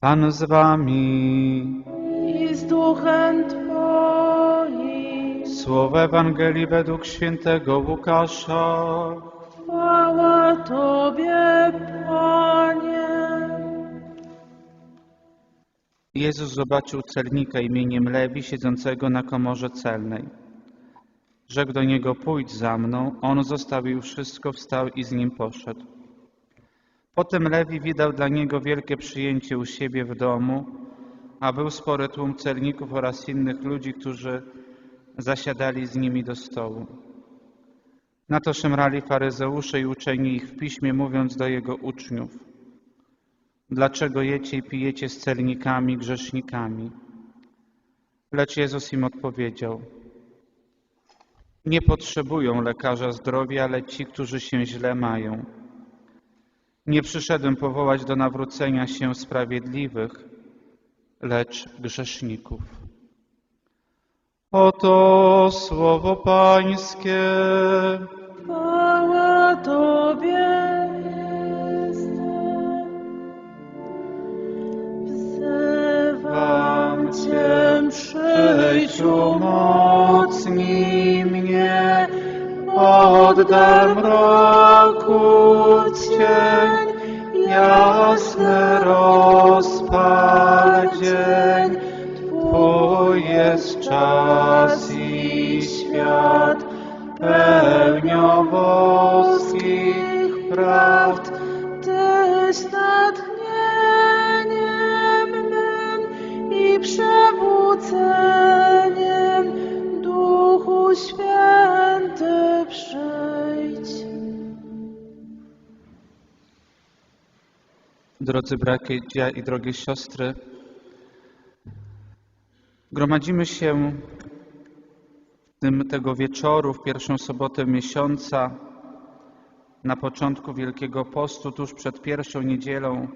Pan z wami. i z duchem Twoim. Słowo Ewangelii według świętego Łukasza. Chwała Tobie, Panie. Jezus zobaczył celnika imieniem Lewi siedzącego na komorze celnej. Rzekł do niego, pójdź za mną. On zostawił wszystko, wstał i z nim poszedł. Potem Lewi wydał dla niego wielkie przyjęcie u siebie w domu, a był spory tłum celników oraz innych ludzi, którzy zasiadali z nimi do stołu. Na to szemrali faryzeusze i uczeni ich w piśmie, mówiąc do jego uczniów – Dlaczego jecie i pijecie z celnikami, grzesznikami? Lecz Jezus im odpowiedział: Nie potrzebują lekarza zdrowia, ale ci, którzy się źle mają. Nie przyszedłem powołać do nawrócenia się sprawiedliwych, lecz grzeszników. Oto słowo Pańskie. Chwała Tobie, Chryste. Wzywam Cię, przyjdź umocnij mnie, oddam mroku cień, jasny rozpal Drodzy bracia i drogie siostry, gromadzimy się w tym tego wieczoru, w pierwszą sobotę miesiąca, na początku Wielkiego Postu, tuż przed pierwszą niedzielą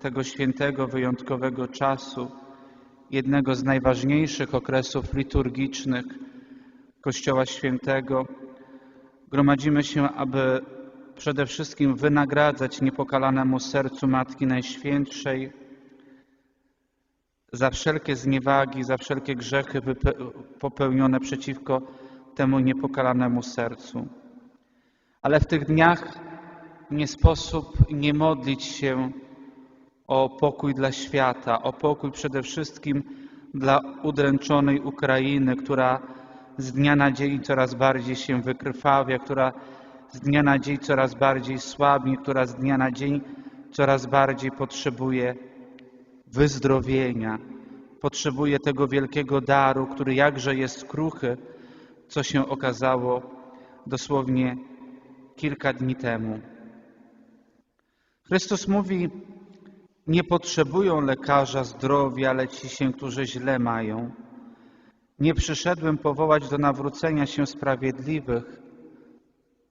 tego świętego, wyjątkowego czasu, jednego z najważniejszych okresów liturgicznych Kościoła Świętego. Gromadzimy się, aby przede wszystkim wynagradzać niepokalanemu sercu Matki Najświętszej za wszelkie zniewagi, za wszelkie grzechy popełnione przeciwko temu niepokalanemu sercu. Ale w tych dniach nie sposób nie modlić się o pokój dla świata, o pokój przede wszystkim dla udręczonej Ukrainy, która z dnia na dzień coraz bardziej się wykrwawia, która z dnia na dzień coraz bardziej słabnie, która z dnia na dzień coraz bardziej potrzebuje wyzdrowienia, potrzebuje tego wielkiego daru, który jakże jest kruchy, co się okazało dosłownie kilka dni temu. Chrystus mówi, nie potrzebują lekarza zdrowia, ale ci się, którzy źle mają. Nie przyszedłem powołać do nawrócenia się sprawiedliwych,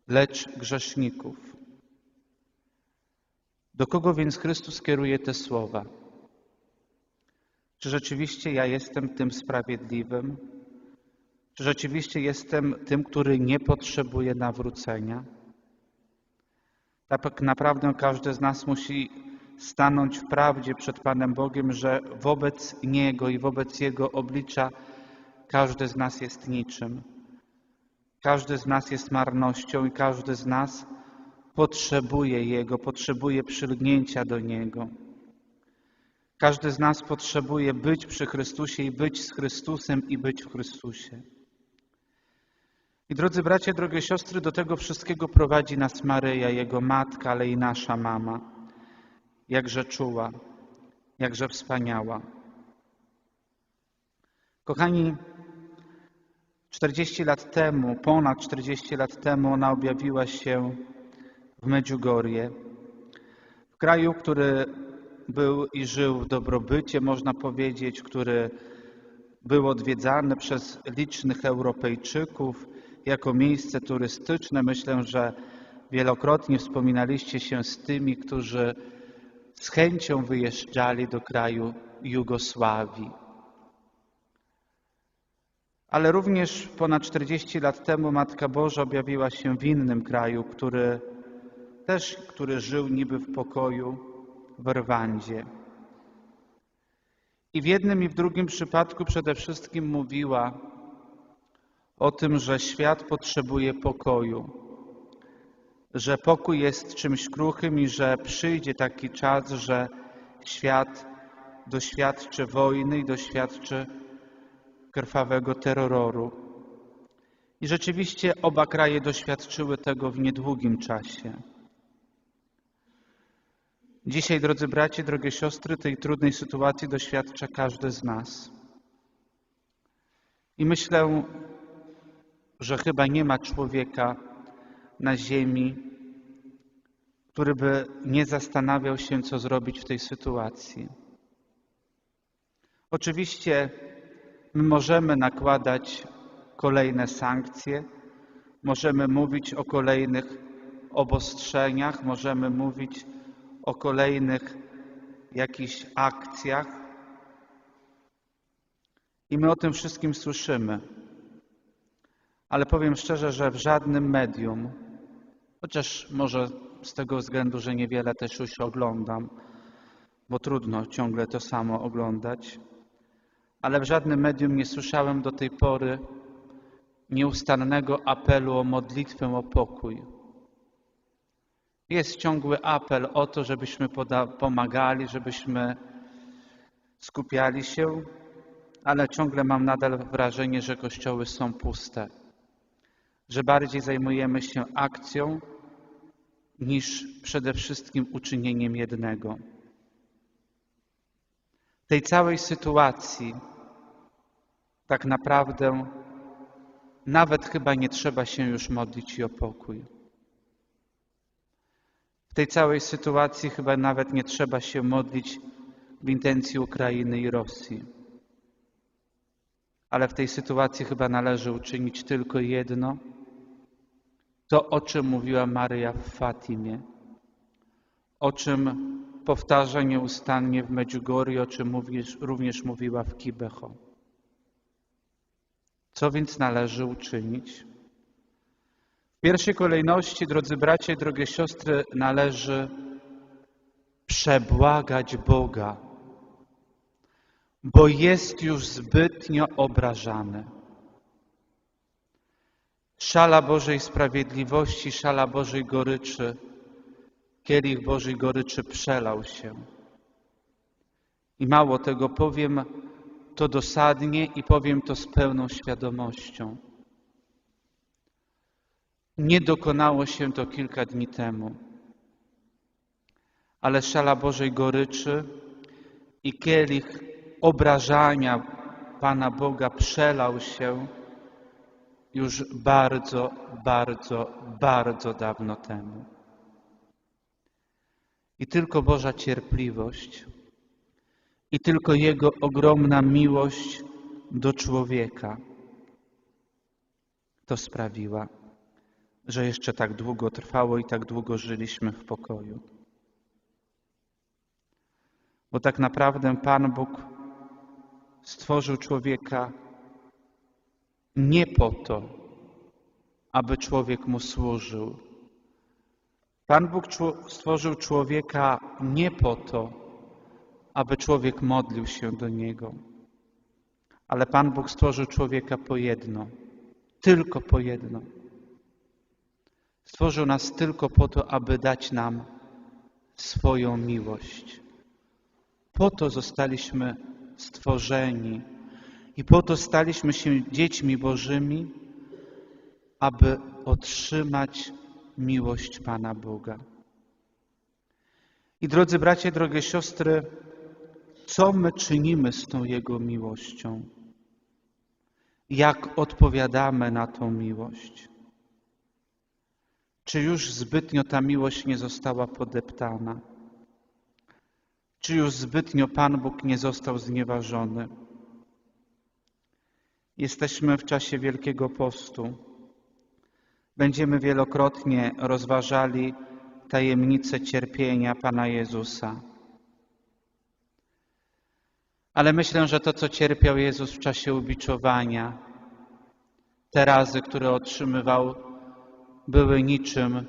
lecz grzeszników. Do kogo więc Chrystus kieruje te słowa? Czy rzeczywiście ja jestem tym sprawiedliwym? Czy rzeczywiście jestem tym, który nie potrzebuje nawrócenia? Tak naprawdę każdy z nas musi stanąć w prawdzie przed Panem Bogiem, że wobec Niego i wobec Jego oblicza każdy z nas jest niczym. Każdy z nas jest marnością i każdy z nas potrzebuje Jego, potrzebuje przylgnięcia do Niego. Każdy z nas potrzebuje być przy Chrystusie i być z Chrystusem i być w Chrystusie. I drodzy bracia, drogie siostry, do tego wszystkiego prowadzi nas Maryja, Jego matka, ale i nasza mama. Jakże czuła, jakże wspaniała. Kochani, 40 lat temu, ponad 40 lat temu ona objawiła się w Medjugorje, w kraju, który był i żył w dobrobycie, można powiedzieć, który był odwiedzany przez licznych Europejczyków jako miejsce turystyczne. Myślę, że wielokrotnie wspominaliście się z tymi, którzy z chęcią wyjeżdżali do kraju Jugosławii. Ale również ponad 40 lat temu Matka Boża objawiła się w innym kraju, który też, który żył niby w pokoju w Rwandzie. I w jednym i w drugim przypadku przede wszystkim mówiła o tym, że świat potrzebuje pokoju, że pokój jest czymś kruchym i że przyjdzie taki czas, że świat doświadczy wojny i doświadczy krwawego terroru. I rzeczywiście oba kraje doświadczyły tego w niedługim czasie. Dzisiaj, drodzy bracia, drogie siostry, tej trudnej sytuacji doświadcza każdy z nas. I myślę, że chyba nie ma człowieka na ziemi, który by nie zastanawiał się, co zrobić w tej sytuacji. Oczywiście my możemy nakładać kolejne sankcje, możemy mówić o kolejnych obostrzeniach, możemy mówić o kolejnych jakichś akcjach. I my o tym wszystkim słyszymy. Ale powiem szczerze, że w żadnym medium, chociaż może z tego względu, że niewiele też już oglądam, bo trudno ciągle to samo oglądać, ale w żadnym medium nie słyszałem do tej pory nieustannego apelu o modlitwę o pokój. Jest ciągły apel o to, żebyśmy pomagali, żebyśmy skupiali się, ale ciągle mam nadal wrażenie, że kościoły są puste, że bardziej zajmujemy się akcją niż przede wszystkim uczynieniem jednego. Tej całej sytuacji tak naprawdę nawet chyba nie trzeba się już modlić i o pokój. W tej całej sytuacji chyba nawet nie trzeba się modlić w intencji Ukrainy i Rosji. Ale w tej sytuacji chyba należy uczynić tylko jedno, to o czym mówiła Maryja w Fatimie, o czym powtarza nieustannie w Medjugorje, o czym również, również mówiła w Kibeho. Co więc należy uczynić? W pierwszej kolejności, drodzy bracia i drogie siostry, należy przebłagać Boga, bo jest już zbytnio obrażany. Szala Bożej sprawiedliwości, szala Bożej goryczy, kielich Bożej goryczy przelał się. I mało tego powiem, to dosadnie i powiem to z pełną świadomością. Nie dokonało się to kilka dni temu, ale szala Bożej goryczy i kielich obrażania Pana Boga przelał się już bardzo, bardzo, bardzo dawno temu. I tylko Boża cierpliwość i tylko Jego ogromna miłość do człowieka to sprawiła, że jeszcze tak długo trwało i tak długo żyliśmy w pokoju. Bo tak naprawdę Pan Bóg stworzył człowieka nie po to, aby człowiek mu służył. Pan Bóg stworzył człowieka nie po to, aby człowiek modlił się do Niego. Ale Pan Bóg stworzył człowieka po jedno, tylko po jedno. Stworzył nas tylko po to, aby dać nam swoją miłość. Po to zostaliśmy stworzeni i po to staliśmy się dziećmi Bożymi, aby otrzymać miłość Pana Boga. I drodzy bracia, drogie siostry, co my czynimy z tą Jego miłością? Jak odpowiadamy na tą miłość? Czy już zbytnio ta miłość nie została podeptana? Czy już zbytnio Pan Bóg nie został znieważony? Jesteśmy w czasie Wielkiego Postu. Będziemy wielokrotnie rozważali tajemnicę cierpienia Pana Jezusa. Ale myślę, że to, co cierpiał Jezus w czasie ubiczowania, te razy, które otrzymywał, były niczym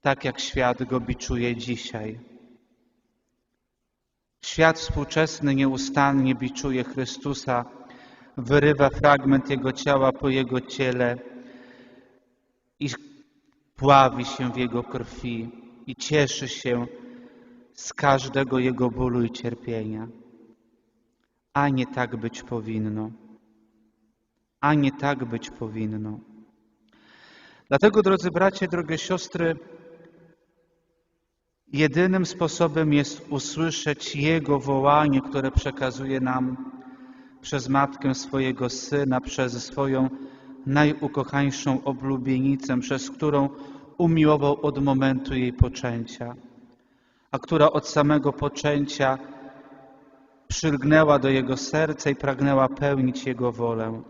tak, jak świat go biczuje dzisiaj. Świat współczesny nieustannie biczuje Chrystusa, wyrywa fragment Jego ciała po Jego ciele i pławi się w Jego krwi i cieszy się z każdego Jego bólu i cierpienia. A nie tak być powinno. A nie tak być powinno. Dlatego, drodzy bracia, drogie siostry, jedynym sposobem jest usłyszeć Jego wołanie, które przekazuje nam przez matkę swojego syna, przez swoją najukochańszą oblubienicę, przez którą umiłował od momentu jej poczęcia, a która od samego poczęcia przylgnęła do jego serca i pragnęła pełnić jego wolę.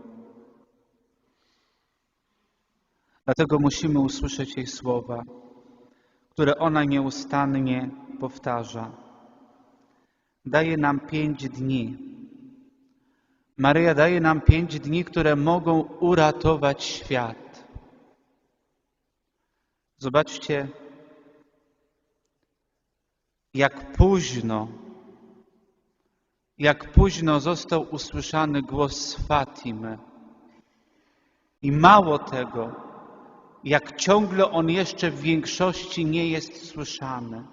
Dlatego musimy usłyszeć jej słowa, które ona nieustannie powtarza. Daje nam pięć dni. Maryja daje nam pięć dni, które mogą uratować świat. Zobaczcie, jak późno, jak późno został usłyszany głos Fatimy. I mało tego, jak ciągle on jeszcze w większości nie jest słyszany.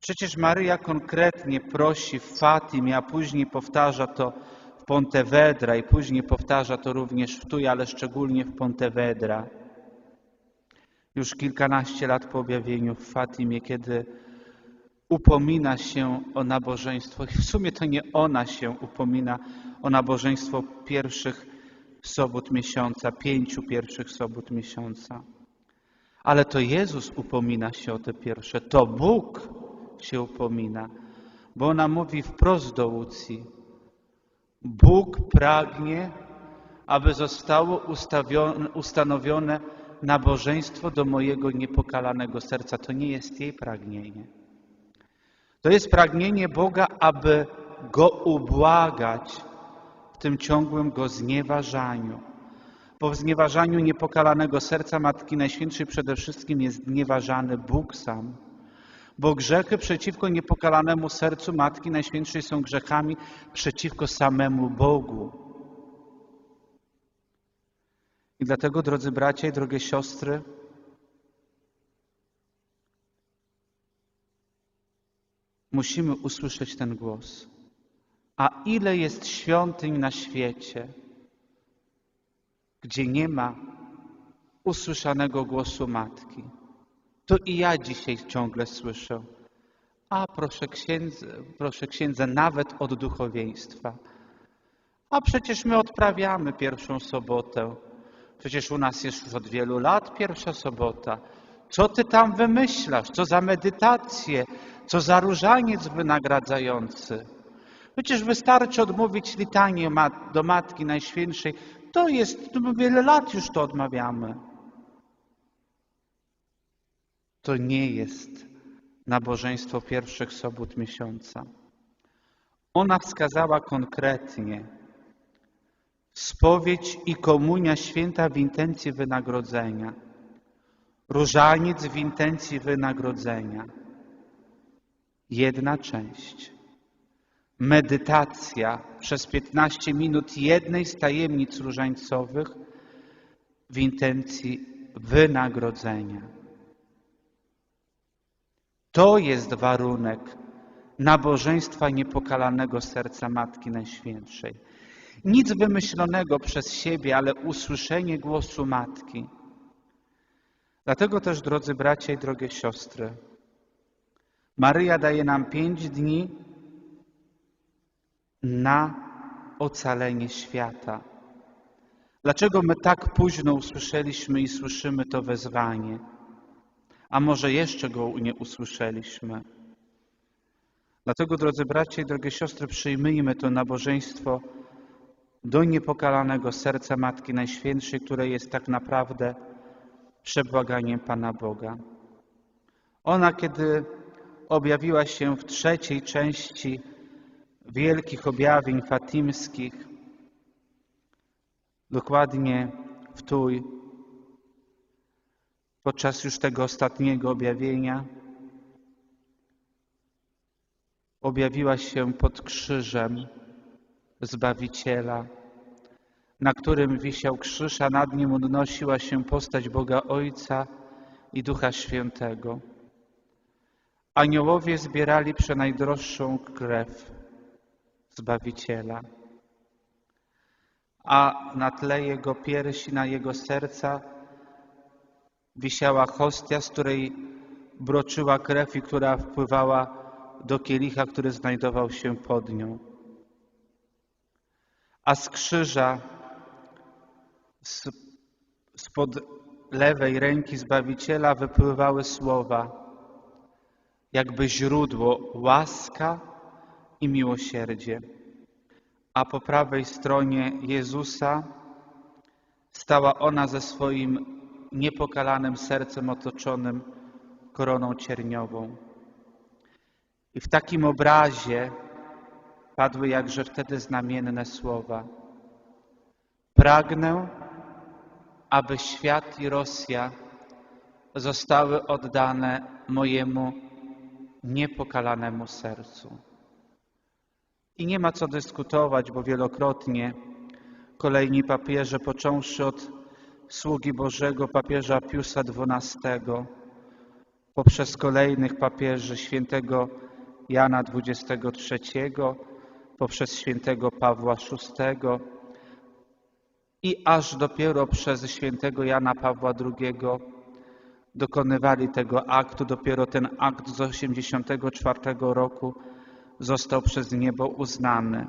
Przecież Maryja konkretnie prosi w Fatimie, a później powtarza to w Pontevedra i później powtarza to również w Tuj, ale szczególnie w Pontevedra. Już kilkanaście lat po objawieniu w Fatimie, kiedy upomina się o nabożeństwo. W sumie to nie ona się upomina o nabożeństwo pierwszych sobot miesiąca, pięciu pierwszych sobot miesiąca. Ale to Jezus upomina się o te pierwsze, to Bóg się upomina, bo ona mówi wprost do Łucji. Bóg pragnie, aby zostało ustanowione nabożeństwo do mojego niepokalanego serca. To nie jest jej pragnienie. To jest pragnienie Boga, aby go ubłagać w tym ciągłym go znieważaniu. Bo w znieważaniu niepokalanego serca Matki Najświętszej przede wszystkim jest znieważany Bóg sam. Bo grzechy przeciwko niepokalanemu sercu Matki Najświętszej są grzechami przeciwko samemu Bogu. I dlatego, drodzy bracia i drogie siostry, musimy usłyszeć ten głos. A ile jest świątyń na świecie, gdzie nie ma usłyszanego głosu matki? To i ja dzisiaj ciągle słyszę. A proszę księdza, proszę księdza, nawet od duchowieństwa. A przecież my odprawiamy pierwszą sobotę. Przecież u nas jest już od wielu lat pierwsza sobota. Co ty tam wymyślasz? Co za medytacje? Co za różaniec wynagradzający? Przecież wystarczy odmówić litanię do Matki Najświętszej. To jest, no wiele lat już to odmawiamy. To nie jest nabożeństwo pierwszych sobot miesiąca. Ona wskazała konkretnie spowiedź i komunia święta w intencji wynagrodzenia, różaniec w intencji wynagrodzenia. Jedna część. Medytacja przez 15 minut jednej z tajemnic różańcowych w intencji wynagrodzenia. To jest warunek nabożeństwa niepokalanego serca Matki Najświętszej. Nic wymyślonego przez siebie, ale usłyszenie głosu Matki. Dlatego też, drodzy bracia i drogie siostry, Maryja daje nam pięć dni na ocalenie świata. Dlaczego my tak późno usłyszeliśmy i słyszymy to wezwanie? A może jeszcze go nie usłyszeliśmy? Dlatego, drodzy bracia i drogie siostry, przyjmijmy to nabożeństwo do niepokalanego serca Matki Najświętszej, które jest tak naprawdę przebłaganiem Pana Boga. Ona, kiedy objawiła się w trzeciej części wielkich objawień fatimskich, dokładnie w Tuj, podczas już tego ostatniego objawienia, objawiła się pod krzyżem Zbawiciela, na którym wisiał krzyż, a nad nim unosiła się postać Boga Ojca i Ducha Świętego. Aniołowie zbierali przenajdroższą krew Zbawiciela, a na tle jego piersi, na jego serca wisiała hostia, z której broczyła krew i która wpływała do kielicha, który znajdował się pod nią. A z krzyża, spod lewej ręki Zbawiciela wypływały słowa, jakby źródło łaska i miłosierdzie. A po prawej stronie Jezusa stała ona ze swoim niepokalanym sercem otoczonym koroną cierniową. I w takim obrazie padły jakże wtedy znamienne słowa. Pragnę, aby świat i Rosja zostały oddane mojemu niepokalanemu sercu. I nie ma co dyskutować, bo wielokrotnie kolejni papieże, począwszy od sługi Bożego papieża Piusa XII, poprzez kolejnych papieży świętego Jana XXIII, poprzez świętego Pawła VI i aż dopiero przez świętego Jana Pawła II dokonywali tego aktu. Dopiero ten akt z 84 roku został przez niebo uznany.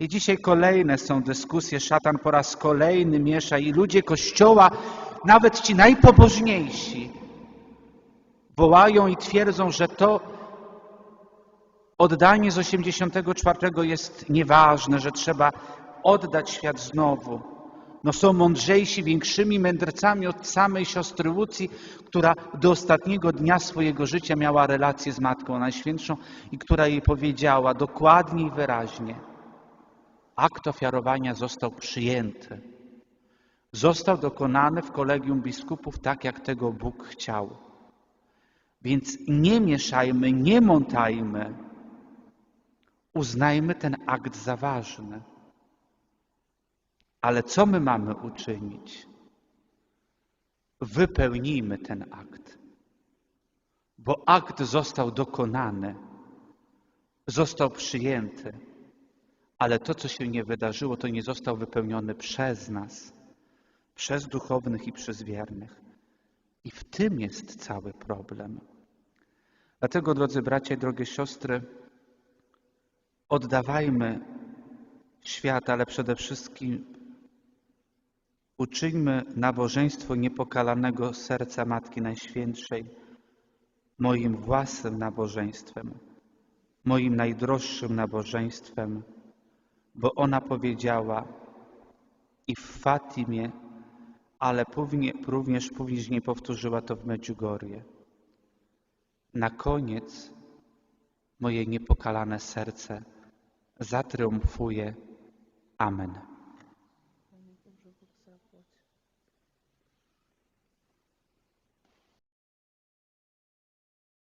I dzisiaj kolejne są dyskusje. Szatan po raz kolejny miesza i ludzie Kościoła, nawet ci najpobożniejsi, wołają i twierdzą, że to oddanie z 84 jest nieważne, że trzeba oddać świat znowu. No są mądrzejsi, większymi mędrcami od samej siostry Łucji, która do ostatniego dnia swojego życia miała relację z Matką Najświętszą i która jej powiedziała dokładnie i wyraźnie, akt ofiarowania został przyjęty. Został dokonany w kolegium biskupów tak, jak tego Bóg chciał. Więc nie mieszajmy, nie montajmy. Uznajmy ten akt za ważny. Ale co my mamy uczynić? Wypełnijmy ten akt, bo akt został dokonany, został przyjęty, ale to, co się nie wydarzyło, to nie został wypełniony przez nas, przez duchownych i przez wiernych. I w tym jest cały problem. Dlatego, drodzy bracia i drogie siostry, oddawajmy świat, ale przede wszystkim uczyńmy nabożeństwo niepokalanego serca Matki Najświętszej moim własnym nabożeństwem, moim najdroższym nabożeństwem, bo ona powiedziała i w Fatimie, ale również później powtórzyła to w Medjugorje. Na koniec moje niepokalane serce zatriumfuje. Amen.